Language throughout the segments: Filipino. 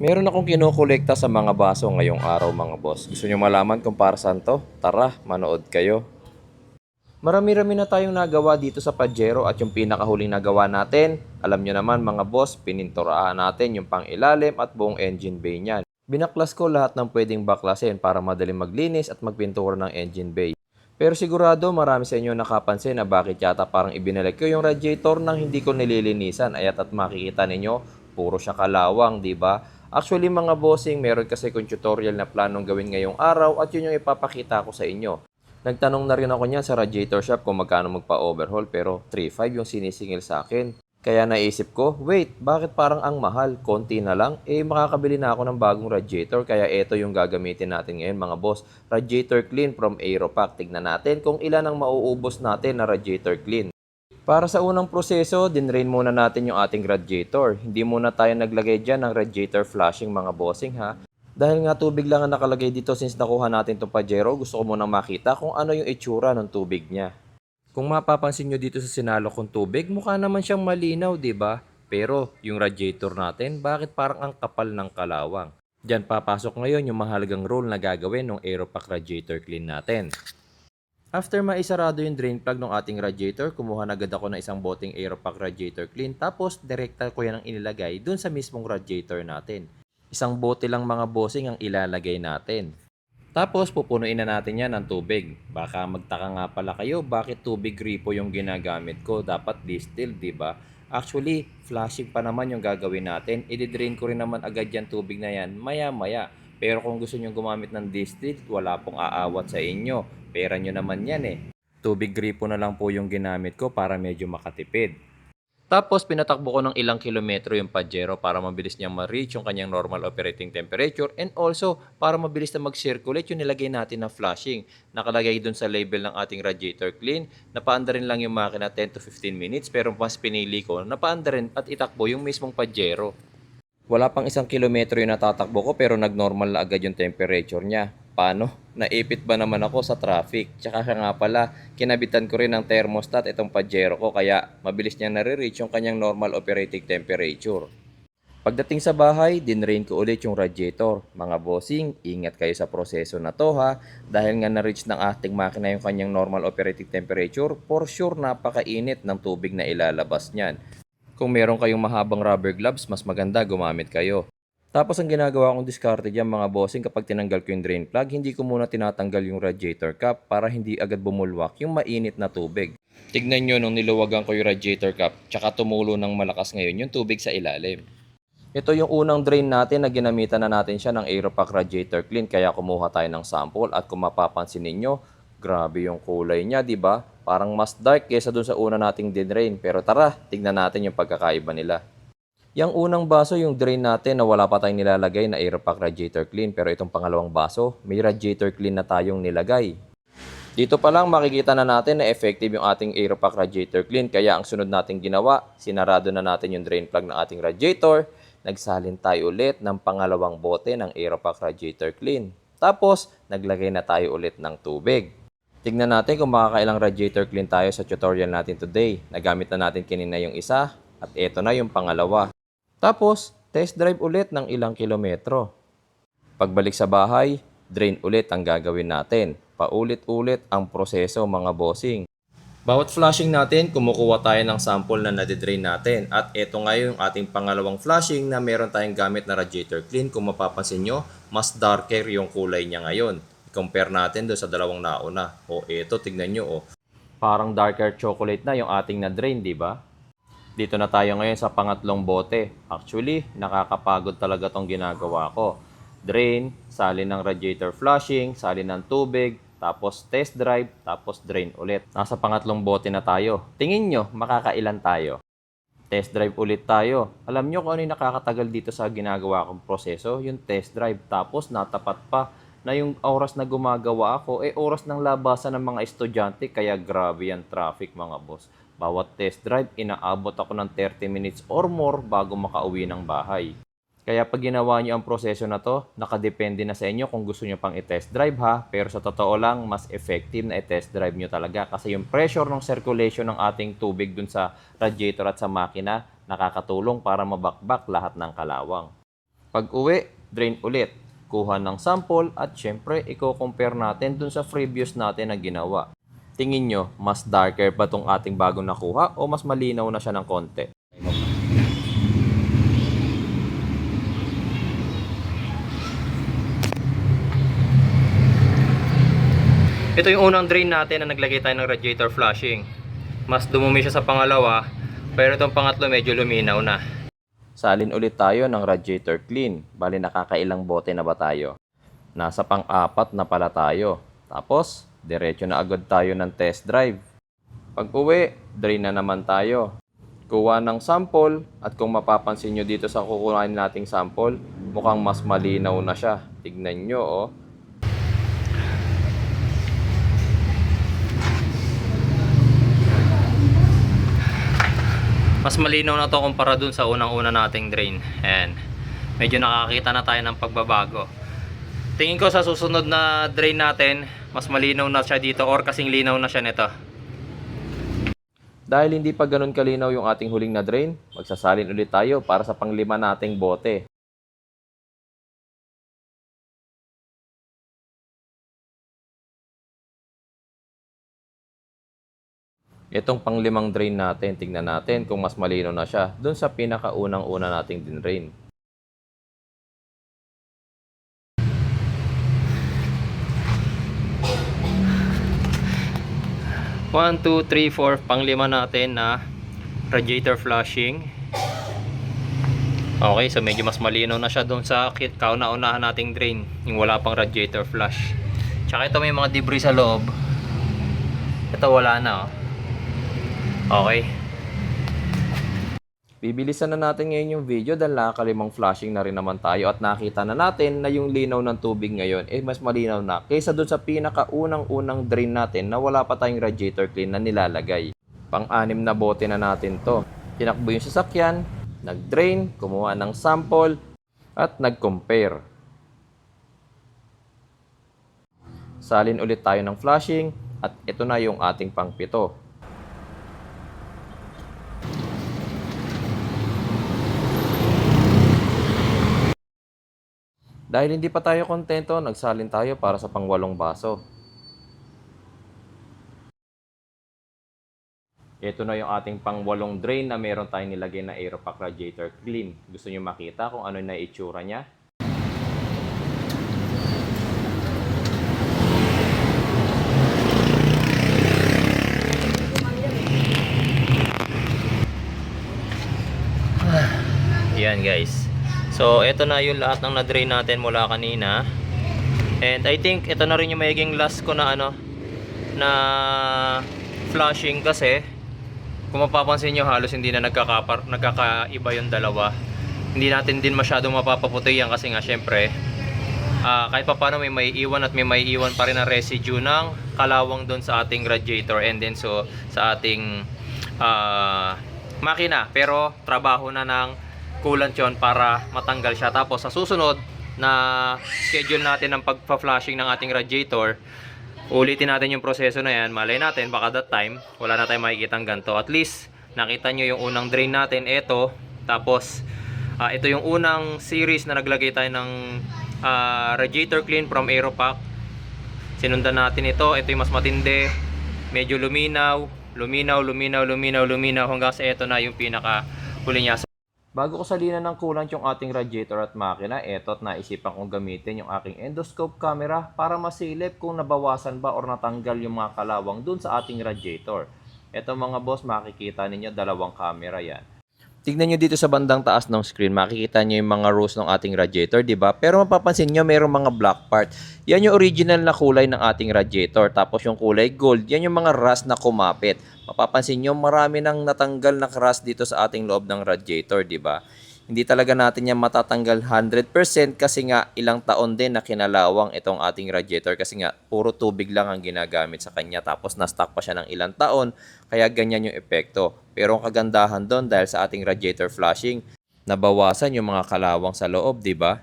Meron akong kinukolekta sa mga baso ngayong araw mga boss. Gusto nyo malaman kung para saan to? Tara, manood kayo. Marami-rami na tayong nagawa dito sa Pajero at yung pinakahuling nagawa natin, alam nyo naman mga boss, pininturahan natin yung pang-ilalim at buong engine bay niyan. Binaklas ko lahat ng pwedeng baklasin para madali maglinis at magpintura ng engine bay. Pero sigurado marami sa inyo nakapansin na bakit yata parang ibinalik ko yung radiator nang hindi ko nililinisan. Ayat at makikita ninyo, puro siya kalawang, di ba? Actually mga bossing, meron kasi kong tutorial na planong gawin ngayong araw at yun yung ipapakita ko sa inyo. Nagtanong na rin ako niyan sa radiator shop kung magkano magpa-overhaul pero 3.5 yung sinisingil sa akin. Kaya naisip ko, wait, bakit parang ang mahal? Konti na lang? Eh, makakabili na ako ng bagong radiator kaya ito yung gagamitin natin ngayon mga boss. Radiator clean from Aeropack. Tignan natin kung ilan ang mauubos natin na radiator clean. Para sa unang proseso, dinrain muna natin yung ating radiator. Hindi muna tayo naglagay dyan ng radiator flushing mga bossing ha. Dahil nga tubig lang ang nakalagay dito since nakuha natin itong Pajero, gusto ko munang makita kung ano yung itsura ng tubig niya. Kung mapapansin nyo dito sa sinalo kong tubig, mukha naman siyang malinaw, ba? Pero yung radiator natin, bakit parang ang kapal ng kalawang? Diyan papasok ngayon yung mahalagang role na gagawin ng Aeropack radiator clean natin. After maisarado yung drain plug ng ating radiator, kumuha na agad ako ng isang boteng Aeropack radiator clean tapos direkta ko yan ang inilagay dun sa mismong radiator natin. Isang bote lang mga bossing ang ilalagay natin. Tapos pupunuin na natin yan ng tubig. Baka magtaka nga pala kayo bakit tubig gripo yung ginagamit ko. Dapat distilled, di ba? Actually, flashing pa naman yung gagawin natin. I-drain ko rin naman agad yan tubig na yan maya-maya. Pero kung gusto nyo gumamit ng distilled, wala pong aawat sa inyo. Pera nyo naman yan eh. Tubig gripo na lang po yung ginamit ko para medyo makatipid. Tapos pinatakbo ko ng ilang kilometro yung Pajero para mabilis niyang ma-reach yung kanyang normal operating temperature and also para mabilis na mag-circulate yung nilagay natin na flashing. Nakalagay dun sa label ng ating radiator clean. Napaanda rin lang yung makina 10 to 15 minutes pero mas pinili ko napaanda rin at itakbo yung mismong Pajero. Wala pang isang kilometro yung natatakbo ko pero nag-normal na agad yung temperature niya. Paano? Naipit ba naman ako sa traffic? Tsaka siya nga pala, kinabitan ko rin ng thermostat itong Pajero ko kaya mabilis niya nare-reach yung kanyang normal operating temperature. Pagdating sa bahay, dinrain ko ulit yung radiator. Mga bossing, ingat kayo sa proseso na to ha. Dahil nga na-reach ng ating makina yung kanyang normal operating temperature, for sure napakainit ng tubig na ilalabas niyan. Kung meron kayong mahabang rubber gloves, mas maganda gumamit kayo. Tapos ang ginagawa kong diskarte dyan mga bossing kapag tinanggal ko yung drain plug, hindi ko muna tinatanggal yung radiator cap para hindi agad bumulwak yung mainit na tubig. Tignan nyo nung niluwagan ko yung radiator cap, tsaka tumulo ng malakas ngayon yung tubig sa ilalim. Ito yung unang drain natin na ginamitan na natin siya ng Aeropack Radiator Clean kaya kumuha tayo ng sample at kung mapapansin ninyo, grabe yung kulay niya, di ba? Parang mas dark kaysa dun sa una nating dinrain. Pero tara, tignan natin yung pagkakaiba nila. Yang unang baso yung drain natin na wala pa tayong nilalagay na Aeropack Radiator Clean pero itong pangalawang baso, may radiator clean na tayong nilagay. Dito pa lang makikita na natin na effective yung ating Aeropack Radiator Clean kaya ang sunod nating ginawa, sinarado na natin yung drain plug ng ating radiator, nagsalin tayo ulit ng pangalawang bote ng Aeropack Radiator Clean. Tapos, naglagay na tayo ulit ng tubig. Tignan natin kung makakailang radiator clean tayo sa tutorial natin today. Nagamit na natin kanina yung isa at ito na yung pangalawa. Tapos, test drive ulit ng ilang kilometro. Pagbalik sa bahay, drain ulit ang gagawin natin. Paulit-ulit ang proseso mga bossing. Bawat flushing natin, kumukuha tayo ng sample na nadidrain natin. At ito nga yung ating pangalawang flushing na meron tayong gamit na radiator clean. Kung mapapansin nyo, mas darker yung kulay niya ngayon. I-compare natin doon sa dalawang nauna. O ito, tignan nyo. Oh. Parang darker chocolate na yung ating na-drain, di ba? Dito na tayo ngayon sa pangatlong bote. Actually, nakakapagod talaga tong ginagawa ko. Drain, salin ng radiator flushing, salin ng tubig, tapos test drive, tapos drain ulit. Nasa pangatlong bote na tayo. Tingin nyo, makakailan tayo? Test drive ulit tayo. Alam nyo kung ano yung nakakatagal dito sa ginagawa kong proseso? Yung test drive. Tapos natapat pa na yung oras na gumagawa ako, eh oras ng labasan ng mga estudyante, kaya grabe yan traffic mga boss. Bawat test drive, inaabot ako ng 30 minutes or more bago makauwi ng bahay. Kaya pag ginawa nyo ang proseso na to, nakadepende na sa inyo kung gusto nyo pang i-test drive ha. Pero sa totoo lang, mas effective na i-test drive nyo talaga. Kasi yung pressure ng circulation ng ating tubig dun sa radiator at sa makina, nakakatulong para mabakbak lahat ng kalawang. Pag uwi, drain ulit. Kuha ng sample at syempre, i-compare natin dun sa previous natin na ginawa. Tingin nyo, mas darker ba tong ating bagong nakuha o mas malinaw na siya ng konti? Ito yung unang drain natin na naglagay tayo ng radiator flushing. Mas dumumi siya sa pangalawa, pero itong pangatlo medyo luminaw na. Salin ulit tayo ng radiator clean. Bali nakakailang bote na ba tayo? Nasa pang-apat na pala tayo. Tapos, diretso na agad tayo ng test drive. Pag uwi, drain na naman tayo. Kuha ng sample at kung mapapansin nyo dito sa kukuhain nating sample, mukhang mas malinaw na siya. Tignan nyo oh. mas malinaw na to kumpara dun sa unang-una nating drain. And medyo nakakita na tayo ng pagbabago. Tingin ko sa susunod na drain natin, mas malinaw na siya dito or kasing linaw na siya nito. Dahil hindi pa ganun kalinaw yung ating huling na drain, magsasalin ulit tayo para sa panglima nating bote. Itong panglimang drain natin, tignan natin kung mas malino na siya dun sa pinakaunang-una nating din drain. 1, 2, 3, 4, panglima natin na radiator flushing. Okay, so medyo mas malino na siya doon sa kauna-unahan nating drain, yung wala pang radiator flush. Tsaka ito may mga debris sa loob. Ito wala na. Oh. Okay. Bibilisan na natin ngayon yung video dahil nakakalimang flashing na rin naman tayo at nakita na natin na yung linaw ng tubig ngayon eh mas malinaw na kaysa doon sa pinakaunang-unang drain natin na wala pa tayong radiator clean na nilalagay. Pang-anim na bote na natin to. Tinakbo yung sasakyan, nag-drain, kumuha ng sample, at nag-compare. Salin ulit tayo ng flashing at ito na yung ating pangpito. Dahil hindi pa tayo kontento, nagsalin tayo para sa pangwalong baso. Ito na yung ating pangwalong drain na meron tayong nilagay na Aeropack Radiator Clean. Gusto nyo makita kung ano na itsura niya? Yan guys. So, ito na yung lahat ng na-drain natin mula kanina. And I think ito na rin yung magiging last ko na ano na flushing kasi kung mapapansin nyo halos hindi na nagkakapar, nagkakaiba yung dalawa. Hindi natin din masyadong mapapaputi yan kasi nga syempre ah, kahit pa paano may maiiwan at may maiiwan pa rin na residue ng kalawang doon sa ating radiator and then so sa ating ah, makina pero trabaho na ng coolant yon para matanggal siya. Tapos sa susunod na schedule natin ng pagpa-flushing ng ating radiator ulitin natin yung proseso na yan. Malay natin baka that time wala na tayong makikitang ganito at least nakita nyo yung unang drain natin. Ito tapos ah, ito yung unang series na naglagay tayo ng ah, radiator clean from Aeropack sinundan natin ito. Ito yung mas matindi. Medyo luminaw luminaw luminaw luminaw luminaw hanggang sa ito na yung pinaka huli niya Bago ko salinan ng coolant yung ating radiator at makina, eto at naisipan kong gamitin yung aking endoscope camera para masilip kung nabawasan ba or natanggal yung mga kalawang dun sa ating radiator. Eto mga boss, makikita ninyo dalawang camera yan. Tignan nyo dito sa bandang taas ng screen, makikita nyo yung mga rows ng ating radiator, di ba? Pero mapapansin nyo, mayroong mga black part. Yan yung original na kulay ng ating radiator. Tapos yung kulay gold, yan yung mga rust na kumapit. Mapapansin nyo, marami nang natanggal na rust dito sa ating loob ng radiator, di ba? Hindi talaga natin yan matatanggal 100% kasi nga ilang taon din na kinalawang itong ating radiator kasi nga puro tubig lang ang ginagamit sa kanya tapos na-stock pa siya ng ilang taon kaya ganyan yung epekto. Pero ang kagandahan doon dahil sa ating radiator flushing, nabawasan yung mga kalawang sa loob, di ba?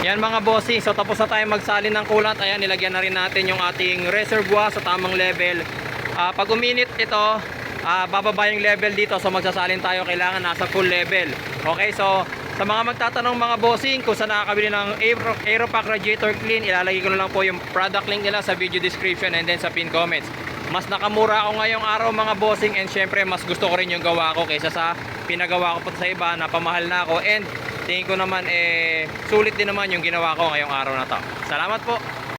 Yan mga bossing, so tapos na tayo magsalin ng kulat. Ayan, nilagyan na rin natin yung ating reservoir sa tamang level. Ah, pag uminit ito, ah, bababa yung level dito. So magsasalin tayo, kailangan nasa full level. Okay, so Sa mga magtatanong mga bossing kung saan nakakabili ng Aero, Aeropack Radiator Clean, ilalagay ko na lang po yung product link nila sa video description and then sa pin comments. Mas nakamura ako ngayong araw mga bossing and syempre mas gusto ko rin yung gawa ko kaysa sa pinagawa ko po sa iba, napamahal na ako and tingin ko naman eh sulit din naman yung ginawa ko ngayong araw na to. Salamat po!